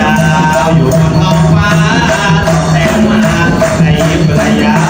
ดาวอยู่บนท้องฟ้าแต่มาในภรรยา